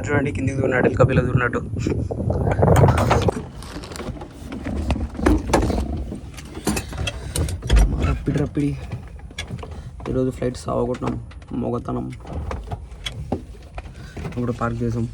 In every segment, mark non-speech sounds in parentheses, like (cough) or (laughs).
వాడు చూడండి కిందికి దూరినాడు ఎలుక దూరినట్టు. రప్పిడి రప్పిడి. ఈరోజు ఫ్లైట్ సావగొట్టినాం మొగతనం. ఇప్పుడు పార్క్ చేసాం.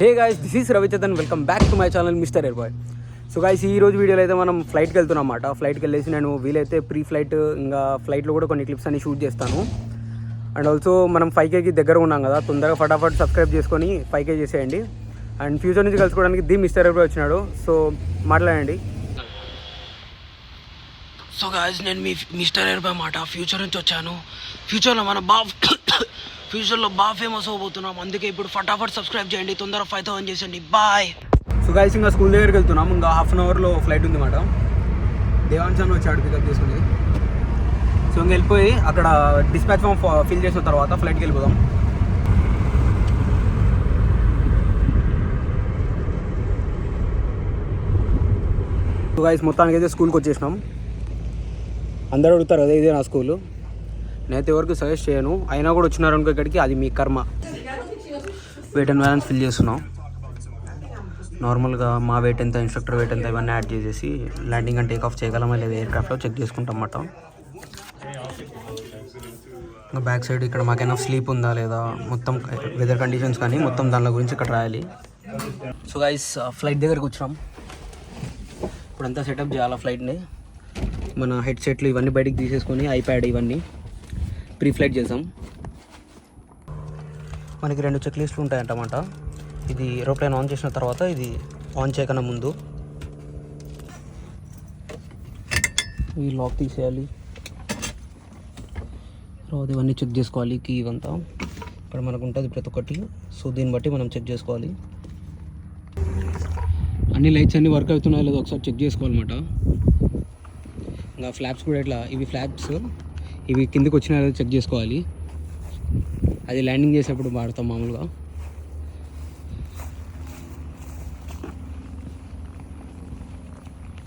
Hey guys this is Ravichandan welcome back to my channel mister air boy so guys ఈ రోజు వీడియోలో అయితే మనం ఫ్లైట్కి వెళ్తున్నాం అన్నమాట. ఫ్లైట్కి వెళ్ళేసి నేను వీలైతే ప్రీ ఫ్లైట్ ఇంకా ఫ్లైట్లో కూడా కొన్ని క్లిప్స్ అన్ని షూట్ చేస్తాను. అండ్ ఆల్సో మనం ఫైవ్ కేకి దగ్గర ఉన్నాం కదా తొందరగా ఫటాఫట్ సబ్స్క్రైబ్ చేసుకొని ఫైవ్ కే చేసేయండి. అండ్ ఫ్యూచర్ నుంచి కలుసుకోవడానికి ది మిస్టర్ బాయ్ వచ్చినాడు. సో మాట్లాడండి. సో గాయస్ నేను మీ మిస్టర్ ఎయిర్ బాయ్ మాట. ఫ్యూచర్ నుంచి వచ్చాను. ఫ్యూచర్లో మన బా ఫ్యూచర్లో (coughs) బాగా ఫేమస్ అవబోతున్నాం. అందుకే ఇప్పుడు ఫటాఫట్ సబ్స్క్రైబ్ చేయండి. తొందరగా ఫైవ్ థౌసండ్ చేసేయండి. బాయ్ సో గాయస్ ఇంకా స్కూల్ దగ్గరికి వెళ్తున్నాం. ఇంకా హాఫ్ అన్ అవర్లో ఫ్లైట్ ఉంది మాట. దేవాన్స్ అని వచ్చాడు పికప్ చేసుకుని సో ఇంకా వెళ్ళిపోయి అక్కడ డిస్పాచ్ ఫామ్ ఫిల్ చేసిన తర్వాత ఫ్లైట్కి వెళ్ళిపోదాం. గైస్ మొత్తానికి అయితే స్కూల్కి వచ్చేసినాం. అందరూ అడుగుతారు అదే ఇదే నా స్కూలు నేనైతే ఎవరికి సజెస్ట్ చేయను. అయినా కూడా వచ్చినారు అనుకో ఇక్కడికి అది మీ కర్మ. వెయిట్ అండ్ బ్యాలెన్స్ ఫిల్ చేస్తున్నాం. నార్మల్గా మా వెయిట్ ఎంత ఇన్స్ట్రక్టర్ వెయిట్ ఎంత ఇవన్నీ యాడ్ చేసేసి ల్యాండింగ్ అండ్ టేక్ ఆఫ్ చేయగలమా లేదా ఎయిర్ క్రాఫ్ట్లో చెక్ చేసుకుంటాం అన్నమాట. బ్యాక్ సైడ్ ఇక్కడ మాకు మాకైనా స్లీప్ ఉందా లేదా? మొత్తం eh, వెదర్ కండిషన్స్ కానీ మొత్తం దాని గురించి ఇక్కడ రాయాలి. సో గైస్ ఫ్లైట్ దగ్గరకు వచ్చినాం. ఇప్పుడంతా సెటప్ చేయాలి ఫ్లైట్ని మన హెడ్ సెట్లు ఇవన్నీ బయటికి తీసేసుకొని ఐప్యాడ్ ఇవన్నీ ప్రీ ఫ్లైట్ చేసాం మనకి రెండు చెక్ లిస్టులు ఉంటాయంటమాట. ఇది ఏరోప్లేన్ ఆన్ చేసిన తర్వాత ఇది ఆన్ చేయకన్నా ముందు. ఈ లాక్ తీసేయాలి. తర్వాత ఇవన్నీ చెక్ చేసుకోవాలి కీ ఇవంతా. ఇక్కడ మనకు ఉంటుంది ప్రతి ఒక్కటి. సో దీన్ని బట్టి మనం చెక్ చేసుకోవాలి. అన్ని లైట్స్ అన్ని వర్క్ అవుతున్నాయో లేదో ఒకసారి చెక్ చేసుకోవాలన్నమాట. ఇంకా ఫ్లాప్స్ కూడా ఇట్లా ఇవి ఫ్లాప్స్. ఇవి కిందకి వచ్చినాయో లేదో చెక్ చేసుకోవాలి. అది ల్యాండింగ్ చేసేప్పుడు వాడతాం మామూలుగా.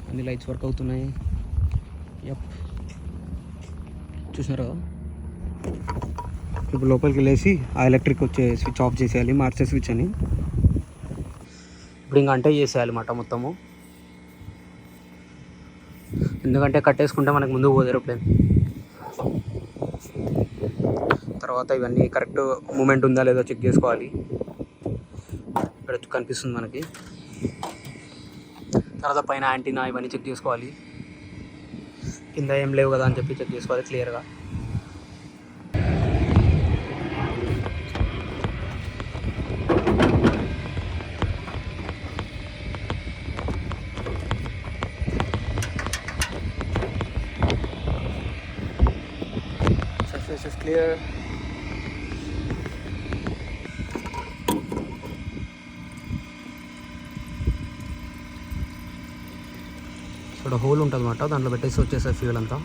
అన్ని లైట్స్ వర్క్ అవుతున్నాయి. ఎప్ చూసినారు కదా ఇప్పుడు లోపలికి వెళ్ళేసి ఆ ఎలక్ట్రిక్ వచ్చే స్విచ్ ఆఫ్ చేసేయాలి మార్చే స్విచ్ అని. ఇప్పుడు ఇంకా అంటే చేసేయాలి మాట మొత్తము. ఎందుకంటే కట్టేసుకుంటే మనకు ముందుకు పోదు ఏరోప్లేన్ తర్వాత ఇవన్నీ కరెక్ట్ మూమెంట్ ఉందా లేదో చెక్ చేసుకోవాలి. ఇక్కడ కనిపిస్తుంది మనకి. తర్వాత పైన యాంటీనా ఇవన్నీ చెక్ చేసుకోవాలి. కింద ఏం లేవు కదా అని చెప్పి చెక్ చేసుకోవాలి క్లియర్గా clear. ఇక్కడ హోల్ ఉంటుంది అనమాట దాంట్లో పెట్టేసి వచ్చేసారి ఫ్యూల్ అంతా.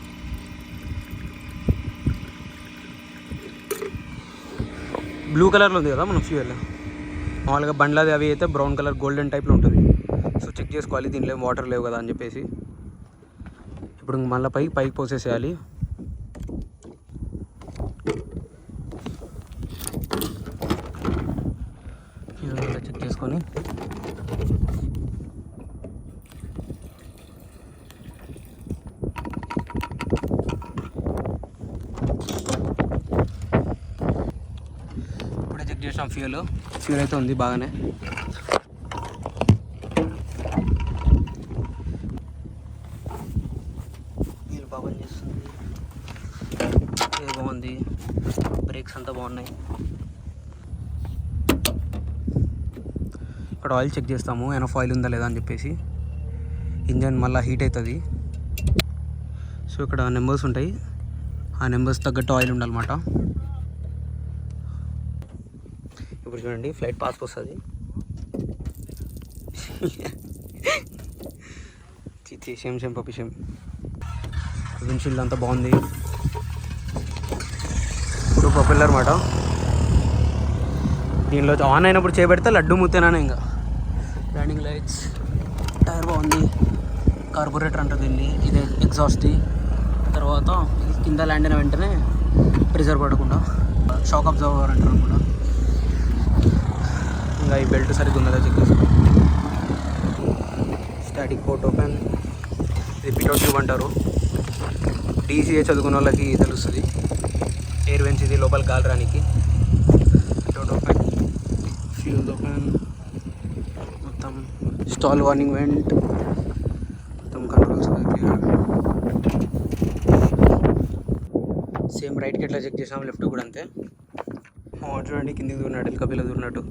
బ్లూ కలర్లో ఉంది కదా మనం ఫ్యూయల్ మామూలుగా బండ్లది అవి అయితే బ్రౌన్ కలర్ గోల్డెన్ టైప్లో ఉంటుంది. సో చెక్ చేసుకోవాలి దీనిలో వాటర్ లేవు కదా అని చెప్పేసి. ఇప్పుడు మళ్ళీ పైకి పైకి పోసేసేయాలి. చేసుకొని ఇప్పుడే చెక్ చేసాం ఫ్యూల్. ఫ్యూల్ అయితే ఉంది బాగానే. వీల్ బాగా చేస్తుంది బాగుంది బ్రేక్స్ అంతా బాగున్నాయి. ఇక్కడ ఆయిల్ చెక్ చేస్తాము. ఎనఫ్ ఆయిల్ ఉందా లేదా అని చెప్పేసి. ఇంజన్ మళ్ళీ హీట్ అవుతుంది సో ఇక్కడ నెంబర్స్ ఉంటాయి. ఆ నెంబర్స్ తగ్గట్టు ఆయిల్ ఉండాలన్నమాట. ఇప్పుడు చూడండి ఫ్లైట్ పాస్ వస్తుంది. సేమ్ సేమ్ పప్పు సేమ్ విండ్షీల్డ్ అంతా బాగుంది. ఇప్పుడు ప్రొపెల్లర్ అనమాట దీనిలో ఆన్ అయినప్పుడు చేపెడితే లడ్డు ముత్తేనా ఇంకా. బ్రేక్స్ టైర్ బాగుంది. కార్బొరేటర్ అంటారు దీన్ని. ఇది ఎగ్జాస్ట్ది తర్వాత ఇది కింద ల్యాండ్ అయిన వెంటనే ప్రెజర్ పడకుండా షాక్ అబ్జర్వర్ అంటారు కూడా ఇంకా ఈ బెల్ట్ సరిగ్గా ఉన్నదా చెక్ చేసుకో. స్టాటిక్ పోర్ట్ ఓపెన్ ఇది పిటో ట్యూబ్ అంటారు డీసీఏ చదువుకున్న వాళ్ళకి తెలుస్తుంది. ఎయిర్ వెన్స్ ఇది లోపల గాలి రానికి pitot open fuel open stall warning vent. మొత్తం కంట్రోల్స్ సేమ్ రైట్కి ఎట్లా చెక్ చేసాం లెఫ్ట్ కూడా అంతే. చూడండి కిందికి దూరినాడు ఎల్క పిల్ల దూరినట్టు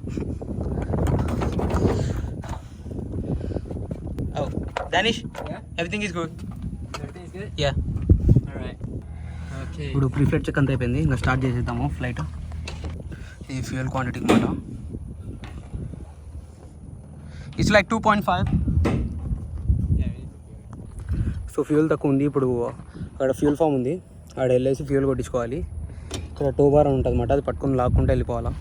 Danish everything is good? Yeah. ఇప్పుడు ప్రీ ఫ్లైట్ చెక్ అంతా అయిపోయింది. ఇంకా స్టార్ట్ చేసేద్దాము ఫ్లైట్ ఈ ఫ్యూయల్ క్వాంటిటీకి మాట it's like two point five so fuel తక్కువ ఉంది. ఇప్పుడు uh, అక్కడ ఫ్యూల్ ఫామ్ ఉంది. అక్కడ వెళ్ళేసి ఫ్యూల్ కొట్టించుకోవాలి. ఇక్కడ టూ బార్ ఉంటుంది అన్నమాట అది పట్టుకొని లాక్కుంటే వెళ్ళిపోవాలా.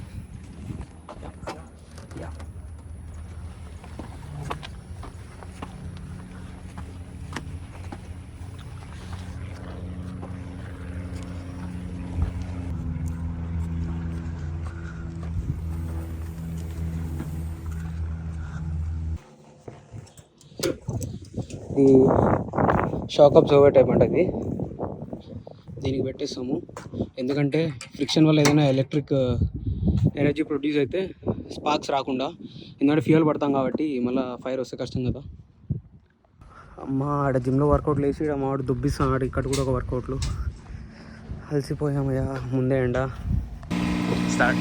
ఇది షాక్ అబ్జర్వర్ టైప్ అంట ఇది. దీనికి పెట్టేస్తాము. ఎందుకంటే ఫ్రిక్షన్ వల్ల ఏదైనా ఎలక్ట్రిక్ uh, ఎనర్జీ ప్రొడ్యూస్ అయితే స్పార్క్స్ రాకుండా ఎందుకంటే ఫ్యూయల్ పడతాం కాబట్టి మళ్ళీ ఫైర్ వస్తే కష్టం కదా. అమ్మ ఆడ జిమ్లో వర్కౌట్లు వేసి మా ఆడు దుబ్బిస్తాం ఆడ ఇక్కడ కూడా ఒక వర్కౌట్లు. అలసిపోయామయ్యా ముందే ఎండ. స్టార్ట్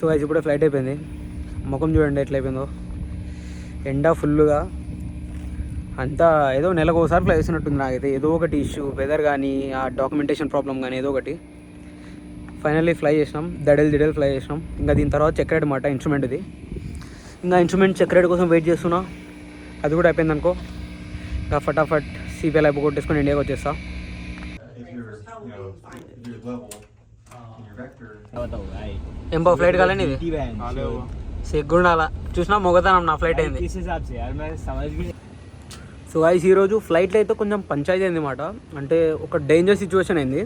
సో అది ఇప్పుడే ఫ్లైట్ అయిపోయింది. ముఖం చూడండి ఎట్లయిపోయిందో ఎండ ఫుల్గా అంతా ఏదో నెలకు ఒకసారి ఫ్లై చేసినట్టుంది నాకైతే. ఏదో ఒకటి ఇష్యూ వెదర్ కానీ ఆ డాక్యుమెంటేషన్ ప్రాబ్లం కానీ ఏదో ఒకటి. ఫైనల్లీ ఫ్లై చేసినాం. దడెల్ దిడెల్ ఫ్లై చేసినాం. ఇంకా దీని తర్వాత చెక్ రైడ్ మాట ఇన్స్ట్రుమెంట్ ఇది. ఇంకా ఇన్స్ట్రుమెంట్ చెక్ రైడ్ కోసం వెయిట్ చేస్తున్నా. అది కూడా అయిపోయింది అనుకో. ఇంకా ఫటాఫట్ సిపిఎల్ అయిపో కొట్టేసుకొని ఇండియాకి వచ్చేస్తా. ఎంపో ఫ్లైట్ కాలేండి ఇది? సిగ్గుండాల? చూసినా మొగతనం నా ఫ్లైట్ అయింది. సో ఐస్ ఈరోజు ఫ్లైట్లో అయితే కొంచెం పంచాయతీ అయిందన్నమాట. అంటే ఒక డేంజర్ సిచ్యువేషన్ అయింది.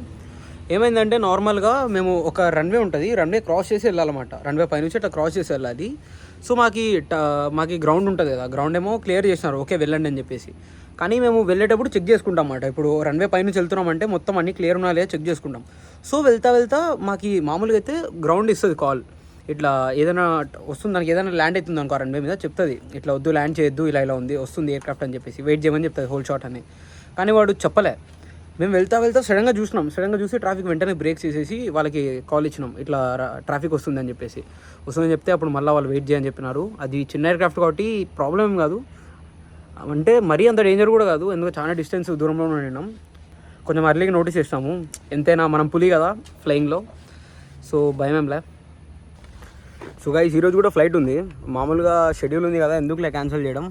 ఏమైందంటే నార్మల్గా మేము ఒక రన్వే ఉంటుంది. రన్వే క్రాస్ చేసి వెళ్ళాలన్నమాట. రన్వే పైనుంచి అట్లా క్రాస్ చేసి వెళ్ళాలి. సో మాకు ట- గ్రౌండ్ ఉంటుంది కదా గ్రౌండ్ ఏమో క్లియర్ చేసినారు ఓకే వెళ్ళండి అని చెప్పేసి. కానీ మేము వెళ్ళేటప్పుడు చెక్ చేసుకుంటాం అన్నమాట ఇప్పుడు రన్వే పైన వెళ్తున్నామంటే మొత్తం అన్ని క్లియర్ ఉన్నా లేదా చెక్ చేసుకుంటాం. సో వెళ్తా వెళ్తా మాకు మామూలుగా అయితే గ్రౌండ్ ఇస్తుంది కాల్ ఇట్లా ఏదైనా వస్తుంది దానికి ఏదైనా ల్యాండ్ అవుతుంది అనుకో రన్వే మీద చెప్తుంది. ఇట్లా వద్దు ల్యాండ్ చేయొద్దు ఇలా ఇలా ఉంది వస్తుంది ఎయిర్క్రాఫ్ట్ అని చెప్పేసి వెయిట్ చేయమని చెప్తుంది హోల్ షాట్ అని. కానీ వాడు చెప్పలే. మేము వెళ్తా వెళ్తా సడన్గా చూసినాం. సడన్గా చూసి ట్రాఫిక్ వెంటనే బ్రేక్ చేసేసి వాళ్ళకి కాల్ ఇచ్చినాం. ఇట్లా ట్రాఫిక్ వస్తుందని చెప్పేసి. వస్తుందని చెప్తే అప్పుడు మళ్ళీ వాళ్ళు వెయిట్ చేయని చెప్పినారు. అది చిన్న ఎయిర్క్రాఫ్ట్ కాబట్టి ప్రాబ్లం ఏం కాదు. అంటే మరీ అంత డేంజర్ కూడా కాదు. ఎందుకంటే చాలా డిస్టెన్స్ దూరంలో ఉన్నాం కొంచెం అర్లీగా నోటీస్ చేసినాము ఎంతైనా మనం పులి కదా ఫ్లయింగ్లో. సో భయం ఏంలే సో గైస్ ఈరోజు కూడా ఫ్లైట్ ఉంది. మామూలుగా షెడ్యూల్ ఉంది కదా. ఎందుకులే క్యాన్సిల్ చేయడం?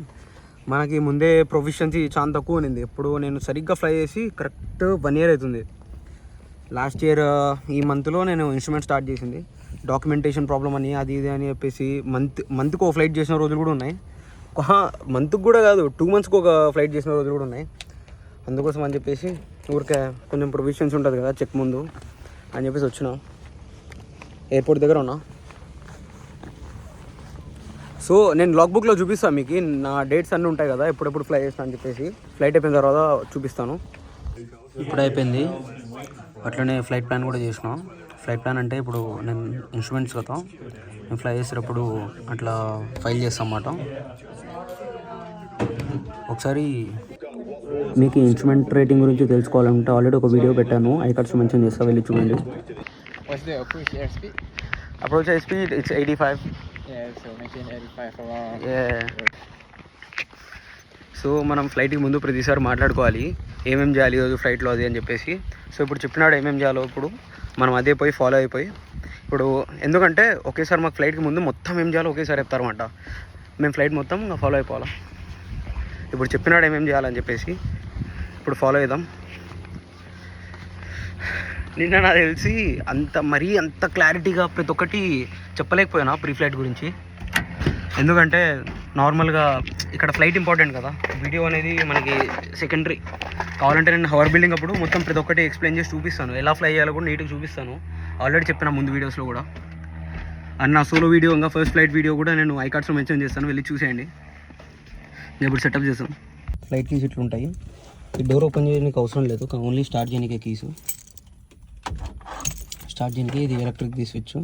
మనకి ముందే ప్రొఫిషియన్సీ చాలా తక్కువ ఉన్నింది. ఇప్పుడు నేను సరిగ్గా ఫ్లై చేసి కరెక్ట్ వన్ ఇయర్ అవుతుంది. లాస్ట్ ఇయర్ ఈ మంత్లో నేను ఇన్స్ట్రుమెంట్ స్టార్ట్ చేసింది. డాక్యుమెంటేషన్ ప్రాబ్లం అని అది ఇది అని చెప్పేసి మంత్ మంత్కి ఒక ఫ్లైట్ చేసిన రోజులు కూడా ఉన్నాయి. మంత్కి కూడా కాదు టూ మంత్స్కి ఒక ఫ్లైట్ చేసిన రోజులు కూడా ఉన్నాయి. అందుకోసం అని చెప్పేసి ఊరికే కొంచెం ప్రొవిషన్స్ ఉంటుంది కదా చెక్ ముందు అని చెప్పేసి వచ్చినాం. ఎయిర్పోర్ట్ దగ్గర ఉన్నా. సో నేను లాగ్ బుక్లో చూపిస్తాను మీకు. నా డేట్స్ అన్నీ ఉంటాయి కదా ఎప్పుడెప్పుడు ఫ్లై చేస్తాను అని చెప్పేసి. ఫ్లైట్ అయిపోయిన తర్వాత చూపిస్తాను. ఇప్పుడు అయిపోయింది. అట్లనే ఫ్లైట్ ప్లాన్ కూడా చేసిన. ఫ్లైట్ ప్లాన్ అంటే ఇప్పుడు నేను ఇన్స్ట్రుమెంట్స్ కదా నేను ఫ్లై చేసేటప్పుడు అట్లా ఫైల్ చేస్తాం అన్నమాట. ఒకసారి మీకు ఇన్స్ట్రుమెంట్ రేటింగ్ గురించి తెలుసుకోవాలంటే ఆల్రెడీ ఒక వీడియో పెట్టాను. ఐ కార్డ్స్ మెన్షన్ చేస్తా వెళ్ళి చూడండి? Approach speed it's eighty five so మనం ఫ్లైట్కి ముందు ప్రతిసారి మాట్లాడుకోవాలి. ఏమేం చేయాలి ఈరోజు ఫ్లైట్లో అది అని చెప్పేసి. సో ఇప్పుడు చెప్పినాడు ఏమేం చేయాలో ఇప్పుడు. మనం అదే పోయి ఫాలో అయిపోయి. ఇప్పుడు ఎందుకంటే ఒకేసారి మాకు ఫ్లైట్కి ముందు మొత్తం ఏం చేయాలో ఒకేసారి చెప్తారన్నమాట. మేము ఫ్లైట్ మొత్తం ఫాలో అయిపోవాలా? ఇప్పుడు చెప్పినాడు ఏమేం చేయాలని చెప్పేసి. ఇప్పుడు ఫాలో అవుదాం నిన్న నాకు తెలిసి అంత మరీ అంత క్లారిటీగా ప్రతి ఒక్కటి చెప్పలేకపోయాను ప్రీ ఫ్లైట్ గురించి. ఎందుకంటే నార్మల్గా ఇక్కడ ఫ్లైట్ ఇంపార్టెంట్ కదా. వీడియో అనేది మనకి సెకండరీ. కావాలంటే నేను హవర్ బిల్డింగ్ అప్పుడు మొత్తం ప్రతి ఒక్కటి ఎక్స్ప్లెయిన్ చేసి చూపిస్తాను. ఎలా ఫ్లై చేయాలో కూడా నీట్గా చూపిస్తాను. ఆల్రెడీ చెప్పిన ముందు వీడియోస్లో కూడా. అండ్ నా సోలో వీడియో ఇంకా ఫస్ట్ ఫ్లైట్ వీడియో కూడా నేను ఐ మెన్షన్ చేస్తాను. వెళ్ళి చూసేయండి. నేను ఇప్పుడు సెటప్ చేస్తాను. ఫ్లైట్ కీస్ ఇట్లా ఉంటాయి ఈ డోర్ ఓపెన్ చేయడానికి అవసరం లేదు. ఓన్లీ స్టార్ట్ చేయడానికే కీసు. స్టార్ట్ చేయడానికి ఇది ఎలక్ట్రిక్ ది స్విచ్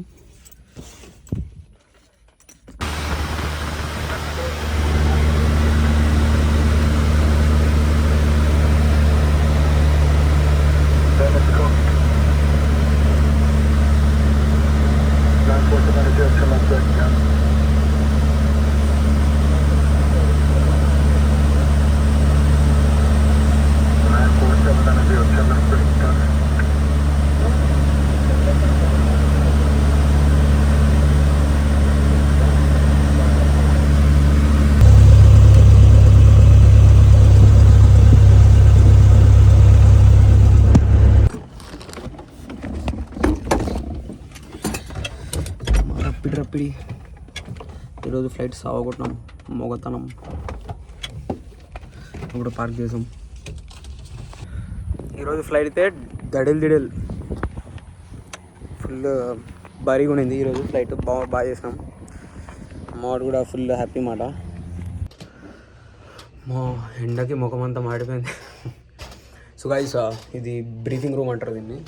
రప్పిడి ఈరోజు ఫ్లైట్ సాగొట్టడం మొగతనం. ఇప్పుడు పార్క్ చేసాం. ఈరోజు ఫ్లైట్ అయితే దడిల్ దిడిల్. ఫుల్ భారీగా ఉండింది ఈరోజు ఫ్లైట్ బాగా బాగా చేసినాం. మాడు కూడా ఫుల్ హ్యాపీ మాట. మా ఎండకి ముఖం అంతా మాడిపోయింది (laughs) సో గైస్ ఇది బ్రీతింగ్ రూమ్ అంటారు దీన్ని.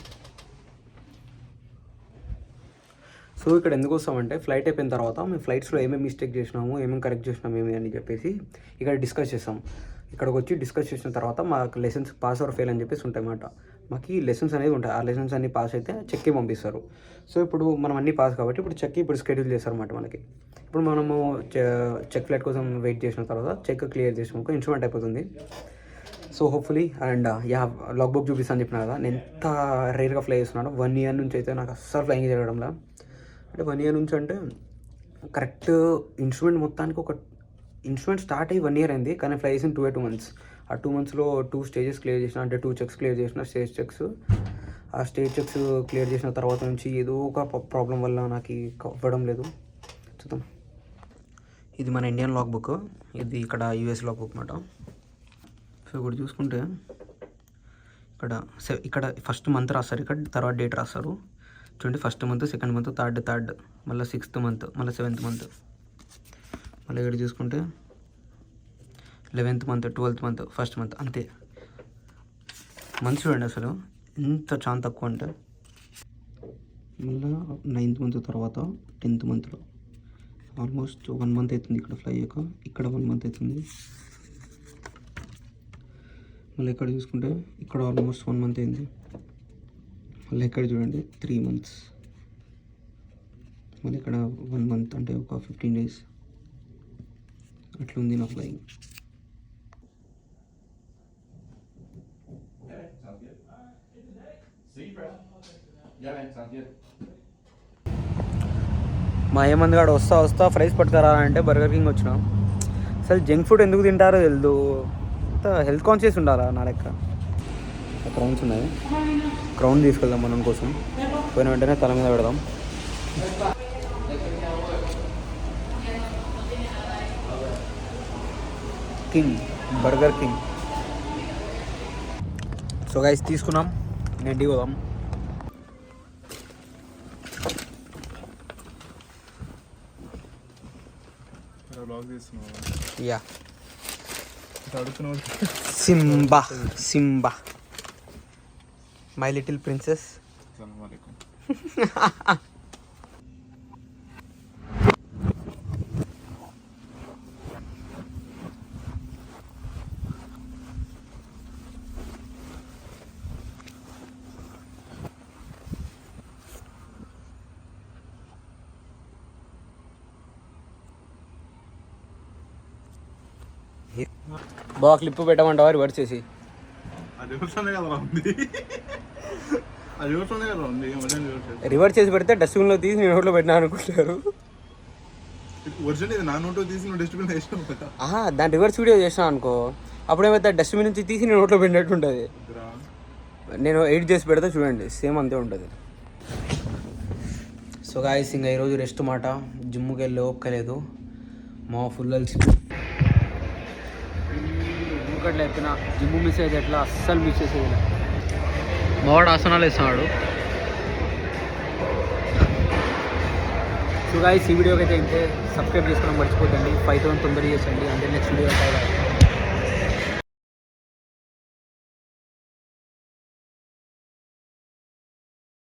సో ఇక్కడ ఎందుకు వస్తామంటే ఫ్లైట్ అయిపోయిన తర్వాత మేము ఫ్లైట్స్లో ఏమేమి మిస్టేక్ చేసినాము ఏమేమి కరెక్ట్ చేసినాము ఏమి అని చెప్పేసి ఇక్కడ డిస్కస్ చేస్తాం ఇక్కడికి వచ్చి డిస్కస్ చేసిన తర్వాత మాకు లెసన్స్ పాస్ ఆర్ ఫెయిల్ అని చెప్పేసి ఉంటాయన్నమాట మాకు లెసన్స్ అనేది ఉంటాయి. ఆ లెసన్స్ అన్ని పాస్ అయితే చెక్కి పంపిస్తారు. సో ఇప్పుడు మనం అన్ని పాస్ కాబట్టి ఇప్పుడు చెక్ ఇప్పుడు షెడ్యూల్ చేస్తారు అన్నమాట మనకి. ఇప్పుడు మనము చెక్ ఫ్లైట్ కోసం వెయిట్ చేసిన తర్వాత చెక్ క్లియర్ చేసినాక ఇన్స్ట్రుమెంట్ అయిపోతుంది. So hopefully and yeah logbook చూపిస్తాను చెప్పిన కదా నేను ఎంత రేర్గా ఫ్లై చేస్తున్నాను వన్ ఇయర్ నుంచి అయితే నాకు అస్సలు ఫ్లైయింగ్ జరగడంలా అంటే వన్ ఇయర్ నుంచి అంటే కరెక్ట్ ఇన్స్ట్రుమెంట్ మొత్తానికి ఒక ఇన్స్ట్రుమెంట్ స్టార్ట్ అయ్యి వన్ ఇయర్ అయింది కానీ ఫ్లై చేసిన టూ టూ మంత్స్ ఆ టూ మంత్స్లో టూ స్టేజెస్ క్లియర్ చేసిన అంటే టూ చెక్స్ క్లియర్ చేసిన స్టేజ్ చెక్స్ ఆ స్టేజ్ చెక్స్ క్లియర్ చేసిన తర్వాత నుంచి ఏదో ఒక ప్రాబ్లం వల్ల నాకు అవ్వడం లేదు. చూద్దాం. ఇది మన ఇండియన్ లాగ్ బుక్ ఇది ఇక్కడ యూఎస్ లాగ్ బుక్ అన్నమాట. సో ఇక్కడ చూసుకుంటే ఇక్కడ ఇక్కడ ఫస్ట్ మంత్ రాస్తారు ఇక్కడ తర్వాత డేట్ రాస్తారు. చూడండి first month second month third third మళ్ళీ సిక్స్త్ మంత్ మళ్ళీ సెవెంత్ మంత్. మళ్ళీ ఇక్కడ చూసుకుంటే eleventh month twelfth month first month అంతే. మంత్స్ చూడండి అసలు ఎంత చాలా తక్కువ అంటే. మళ్ళీ నైన్త్ మంత్ తర్వాత టెన్త్ మంత్లో. ఆల్మోస్ట్ వన్ మంత్ అవుతుంది ఇక్కడ ఫ్లై అయ్యాక. ఇక్కడ వన్ మంత్ అవుతుంది. మళ్ళీ ఇక్కడ చూసుకుంటే ఇక్కడ ఆల్మోస్ట్ వన్ మంత్ అయింది. మళ్ళీ ఇక్కడ చూడండి? త్రీ మంత్స్ మళ్ళీ ఇక్కడ వన్ మంత్ అంటే ఒక ఫిఫ్టీన్ డేస్ అట్లుంది నా ఫ్లయింగ్ మా ఏమంది కాడ వస్తా వస్తా ఫ్రైస్ పట్టుకురా అంటే బర్గర్ కింగ్ వచ్చినాం. అసలు జంక్ ఫుడ్ ఎందుకు తింటారో తెలియదు హెల్త్ కాన్షియస్ ఉండాలా నా లెక్క? క్రౌన్స్ ఉన్నాయి. క్రౌన్ తీసుకెళ్దాం మనం కోసం. పోయిన వెంటనే తల మీద పెడదాం. King Burger King so guys తీసుకున్నాం. నెండి పోదాం. Yeah Simba Simba my little princess బాగా క్లిప్ పెట్టమంటావా? రివర్స్ చేసి. అది కదా ఉంది అది ఎవరితోనే కదా ఉంది ఒరిజినల్ ఎవరితో రివర్స్ చేసి పెడితే డస్ట్బిన్లో తీసి నేను నోట్లో పెట్టినా అనుకుంటారు. డస్ట్బిన్ దాని రివర్స్ వీడియో చేసినా అనుకో అప్పుడేమైతే డస్ట్బిన్ నుంచి తీసి నేను నోట్లో పెట్టినట్టు ఉంటుంది. నేను ఎడిట్ చేసి పెడితే చూడండి సేమ్ అంతే ఉంటుంది. సో గాయస్ ఇంకా ఈరోజు రెస్ట్ మాట. జిమ్కి వెళ్ళి ఒక్కలేదు మా ఫుల్ అలిసి ఊకట్లే ఎత్తిన జిమ్ మిస్ అయితే ఎట్లా? అస్సలు మిస్ చేసేది మావాడు ఆసనాలు వేస్తున్నాడు. సో గాయస్ ఈ వీడియోకి అయితే అయితే సబ్స్క్రైబ్ చేసుకోవడం మర్చిపోతండి ఫైవ్ థౌసండ్ తొందరగా చేసండి అంటే నెక్స్ట్ వీడియో